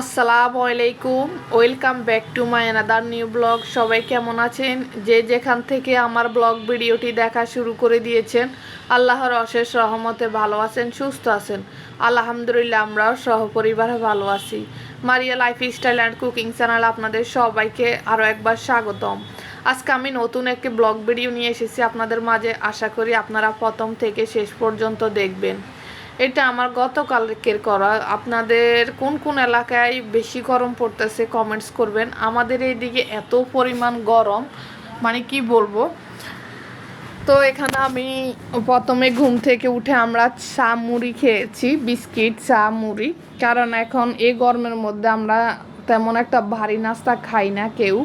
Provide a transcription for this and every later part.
আসসালামু আলাইকুম, welcome back to my another new blog সবাই কেমন আছেন? যে যেখান থেকে আমার ব্লগ ভিডিওটি দেখা শুরু করে দিয়েছেন, আল্লাহর অশেষ রহমতে ভালো আছেন, সুস্থ আছেন। আলহামদুলিল্লাহ, আমরাও সহপরিবারে ভালো আছি। Maria life style and cooking channel আপনাদের সবাইকে আরও একবার স্বাগতম। আজকে আমি নতুন একটি ব্লগ ভিডিও নিয়ে এসেছি। আপনাদের মাঝে আশা করি আপনারা প্রথম থেকে শেষ পর্যন্ত দেখবেন। এটা আমার গতকালকের করা। আপনাদের কোন কোন এলাকায় বেশি গরম পড়তেছে কমেন্টস করবেন। আমাদের এইদিকে এত পরিমাণ গরম মানে কি বলব? তো এখানে আমি প্রথমে ঘুম থেকে উঠে আমরা চা মুড়ি খেয়েছি, বিস্কিট, চা মুড়ি। কারণ এখন এই গরমের মধ্যে আমরা তেমন একটা ভারী নাস্তা খাই না কেউ।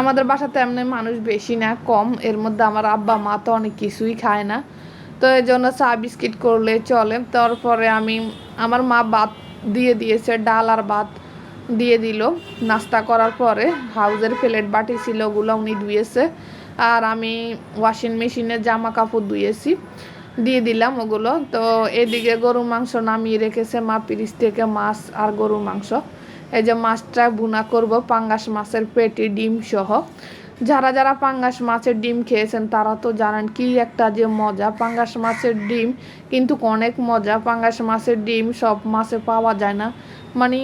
আমাদের বাসাতে এমনি মানুষ বেশি না, কম। এর মধ্যে আমার আব্বা, মা তো অনেক কিছুই খায় না। তো এই জন্য চা বিস্কিট করলে চলে। তারপরে আমি, আমার মা ভাত দিয়ে দিয়েছে, ডাল আর ভাত দিয়ে দিল। নাস্তা করার পরে হাউজের প্লেট বাটি ছিল, ওগুলো উনি ধুয়েছে। আর আমি ওয়াশিং মেশিনে জামা কাপড় ধুয়েছি, দিয়ে দিলাম ওগুলো। তো এদিকে গরু মাংস নামিয়ে রেখেছে মা, পিরিচ থেকে মাছ আর গরু মাংস। এই যে মাছটা বুনা করব, পাঙ্গাস মাছের পেটি, ডিম সহ। যারা যারা পাঙ্গাস মাছের ডিম খেয়েছেন, তারা তো জানেন কি একটা যে মজা। পাঙ্গাস মাছের ডিম কিন্তু অনেক মজা। পাঙ্গাস মাছের ডিম সব মাছে পাওয়া যায় না। মানে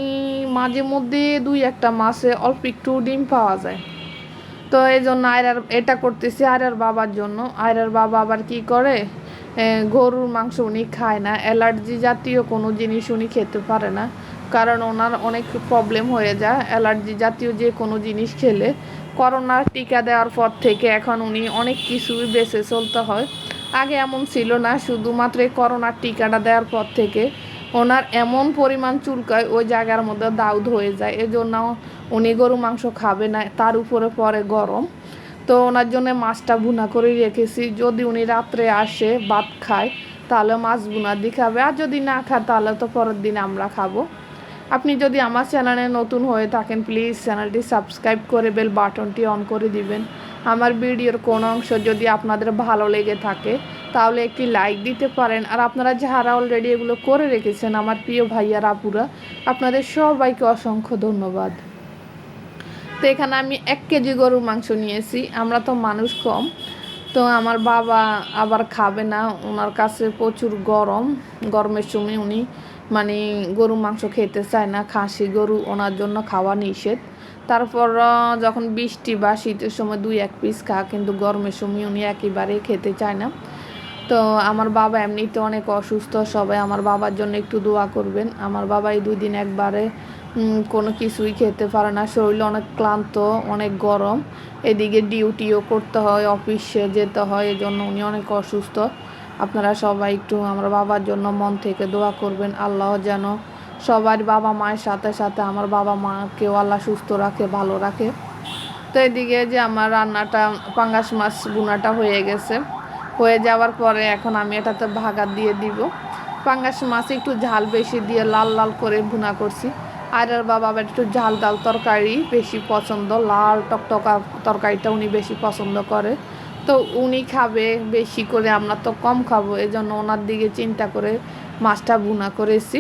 মাঝে মধ্যে দুই একটা মাছে অল্প একটু ডিম পাওয়া যায়। তো এই জন্য আয়রার এটা করতেছি আয়রার বাবার জন্য। আয়রার বাবা আবার কি করে? গরুর মাংস উনি খায় না। অ্যালার্জি জাতীয় কোনো জিনিস উনি খেতে পারে না। কারণ ওনার অনেক প্রবলেম হয়ে যায়। অ্যালার্জি জাতীয় যে কোনো জিনিস খেলে করোনার টিকা দেওয়ার পর থেকে এখন উনি অনেক কিছুই বেঁচে চলতে হয়। আগে এমন ছিল না, শুধুমাত্র করোনার টিকাটা দেওয়ার পর থেকে ওনার এমন পরিমাণ চুলকায়, ওই জায়গার মধ্যে দাউদ হয়ে যায়। এজন্য উনি গরু মাংস খাবে না, তার উপরে পরে গরম। তো ওনার জন্য মাছটা ভুনা করে রেখেছি। যদি উনি রাত্রে আসে, ভাত খায়, তাহলে মাছ ভুনা দিয়ে খাবে। আর যদি না খায়, তাহলে তো পরের দিন আমরা খাব। আপনি যদি আমার চ্যানেলে নতুন হয়ে থাকেন প্লিজ চ্যানেলটি সাবস্ক্রাইব করে বেল বাটনটি অন করে দিবেন। আমার ভিডিওর কোনো অংশ যদি আপনাদের ভালো লেগে থাকে, তাহলে একটি লাইক দিতে পারেন। আর আপনারা যারা অলরেডি এগুলো করে রেখেছেন, আমার প্রিয় ভাইয়ার আপুরা আপনাদের সবাইকে অসংখ্য ধন্যবাদ। তো এখানে আমি এক কেজি গরুর মাংস নিয়েছি। আমরা তো মানুষ কম। তো আমার বাবা আবার খাবে না। ওনার কাছে প্রচুর গরম, গরমের সময় উনি মানে গরু মাংস খেতে চায় না, খাসি গরু ওনার জন্য খাওয়া নিষেধ। তারপর যখন বৃষ্টি বা শীতের সময় দুই এক পিস খা, কিন্তু গরমের সময় উনি একেবারেই খেতে চায় না। তো আমার বাবা এমনিতে অনেক অসুস্থ, সবাই আমার বাবার জন্য একটু দোয়া করবেন। আমার বাবা এই দুই দিন একবারে কোনো কিছুই খেতে পারে না। শরীর অনেক ক্লান্ত, অনেক গরম। এদিকে ডিউটিও করতে হয়, অফিসে যেতে হয় এই জন্য উনি অনেক অসুস্থ। আপনারা সবাই একটু আমার বাবার জন্য মন থেকে দোয়া করবেন, আল্লাহ যেন সবার বাবা মায়ের সাথে সাথে আমার বাবা মাকেও আল্লাহ সুস্থ রাখে, ভালো রাখে। তো এদিকে যে আমার রান্নাটা, পাঙ্গাস মাছ বুনাটা হয়ে গেছে। হয়ে যাওয়ার পরে এখন আমি এটাতে ভাগা দিয়ে দিব। পাঙ্গাস মাছ একটু ঝাল বেশি দিয়ে লাল লাল করে ভুনা করছি। আর বাবা আবার একটু ঝাল ডাল তরকারি বেশি পছন্দ, লাল টকটকা তরকারিটা উনি বেশি পছন্দ করে। তো উনি খাবে বেশি করে, আমরা তো কম খাব এই জন্য ওনার দিকে চিন্তা করে মাছটা ভুনা করেছি।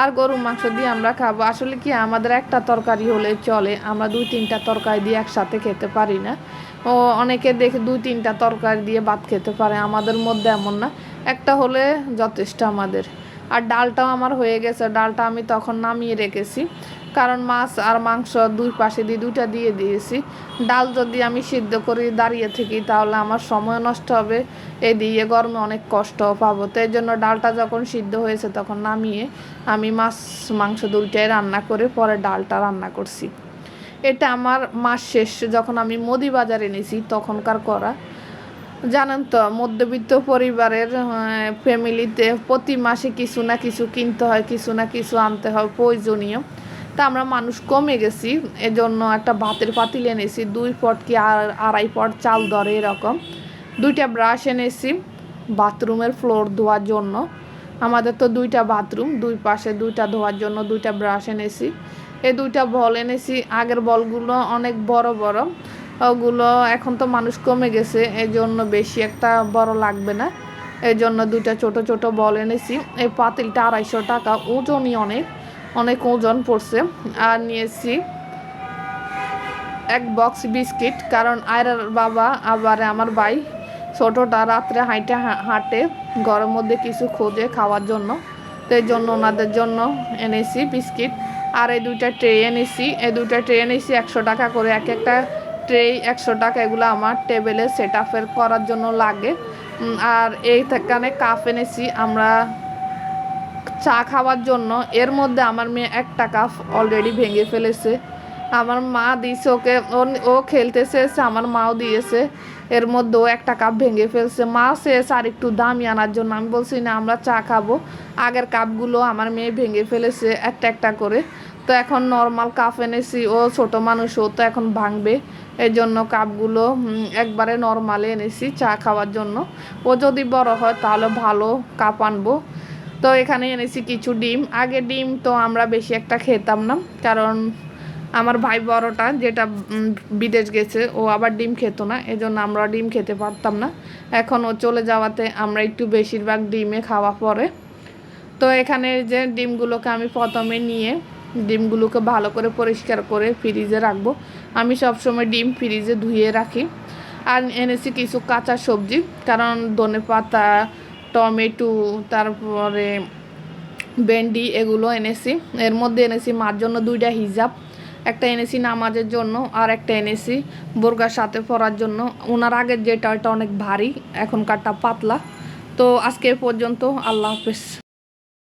আর গরু মাংস দিয়ে আমরা খাব। আসলে কি, আমাদের একটা তরকারি হলে চলে, আমরা দুই তিনটা তরকারি দিয়ে একসাথে খেতে পারি না। ও, অনেকে দেখে দুই তিনটা তরকারি দিয়ে ভাত খেতে পারে, আমাদের মধ্যে এমন না। একটা হলে যথেষ্ট আমাদের। আর ডালটাও আমার হয়ে গেছে। ডালটা আমি তখন নামিয়ে রেখেছি। কারণ মাছ আর মাংস দুই পাশে দিয়ে, দুইটা দিয়ে দিয়েছি। ডাল যদি আমি সিদ্ধ করি দাঁড়িয়ে থাকি, তাহলে আমার সময় নষ্ট হবে। এদিকে গরমে অনেক কষ্ট পাবো। তো এই জন্য ডালটা যখন সিদ্ধ হয়েছে, তখন নামিয়ে আমি মাছ, মাংস দুইটাই রান্না করে পরে ডালটা রান্না করছি। এটা আমার মাস শেষ। যখন আমি মুদি বাজারে এনেছি, তখনকার করা। জানেন তো, মধ্যবিত্ত পরিবারের ফ্যামিলিতে প্রতি মাসে কিছু না কিছু কিনতে হয়, কিছু না কিছু আনতে হয়, প্রয়োজনীয়। তা আমরা মানুষ কমে গেছি, এজন্য একটা ভাতের পাতিল এনেছি, দুই পট কি আড়াই পট চাল ধরে এরকম। দুইটা ব্রাশ এনেছি, বাথরুমের ফ্লোর ধোয়ার জন্য। আমাদের তো দুইটা বাথরুম, দুই পাশে দুইটা ধোয়ার জন্য দুইটা ব্রাশ এনেছি। এই দুইটা বল এনেছি, আগের বলগুলো অনেক বড় বড়। ওগুলো এখন তো মানুষ কমে গেছে এই জন্য বেশি একটা বড় লাগবে না। এই জন্য দুইটা ছোট ছোট বল এনেছি। এই পাতিলটা আড়াইশো টাকা, ওজনই অনেক অনেক ওজন পড়ছে। আর নিয়েছি এক বক্স বিস্কিট, কারণ আয়রার বাবা আবার আমার ভাই ছোটোটা রাত্রে হাঁটে হাঁটে ঘরের মধ্যে কিছু খোঁজে খাওয়ার জন্য। তো এই জন্য ওনাদের জন্য এনেছি বিস্কিট। আর এই দুইটা ট্রে এনেছি, এই দুইটা ট্রে এনেছি একশো টাকা করে এক একটা ট্রে একশো টাকা এগুলো আমার টেবিলে সেট আপের করার জন্য লাগে। আর এইখানে কাপ এনেছি আমরা চা খাওয়ার জন্য। এর মধ্যে আমার মেয়ে একটা কাপ অলরেডি ভেঙে ফেলেছে। আমার মা দিয়েছে ওকে, ও- খেলতে চেয়েছে আমার মাও দিয়েছে। এর মধ্যেও একটা কাপ ভেঙে ফেলছে। মা চেয়েছে আর একটু দামি আনার জন্য। আমি বলছি, না, আমরা চা খাব। আগের কাপগুলো আমার মেয়ে ভেঙে ফেলেছে একটা একটা করে। তো এখন নর্মাল কাপ এনেছি। ও ছোট মানুষ, ও তো এখন ভাঙবে। এই জন্য কাপগুলো একবারে নর্মালে এনেছি চা খাওয়ার জন্য। ও যদি বড় হয় তাহলে ভালো কাপ আনব। তো এখানে এনেছি কিছু ডিম। আগে ডিম তো আমরা বেশি একটা খেতাম না, কারণ আমার ভাই বড়টা যেটা বিদেশ গেছে, ও আবার ডিম খেত না, এজন্য আমরা ডিম খেতে পারতাম না। এখন ও চলে যাওয়াতে আমরা একটু বেশিরভাগ ডিমে খাওয়া পরে। তো এখানে যে ডিমগুলোকে আমি প্রথমে নিয়ে, ডিমগুলোকে ভালো করে পরিষ্কার করে ফ্রিজে রাখব। আমি সবসময় ডিম ফ্রিজে ধুয়ে রাখি। আর এনেছি কিছু কাঁচা সবজি, কারণ ধনে পাতা, টমেটো, তারপরে ভেন্ডি এগুলো এনেছি। এর মধ্যে এনেছি মার জন্য দুইটা হিজাব, একটা এনেছি নামাজের জন্য আর একটা এনেছি বোরগার সাথে পরার জন্য। ওনার আগের যেটা ওটা অনেক ভারী, এখনকারটা পাতলা। তো আজকে পর্যন্ত, আল্লাহ হাফেজ।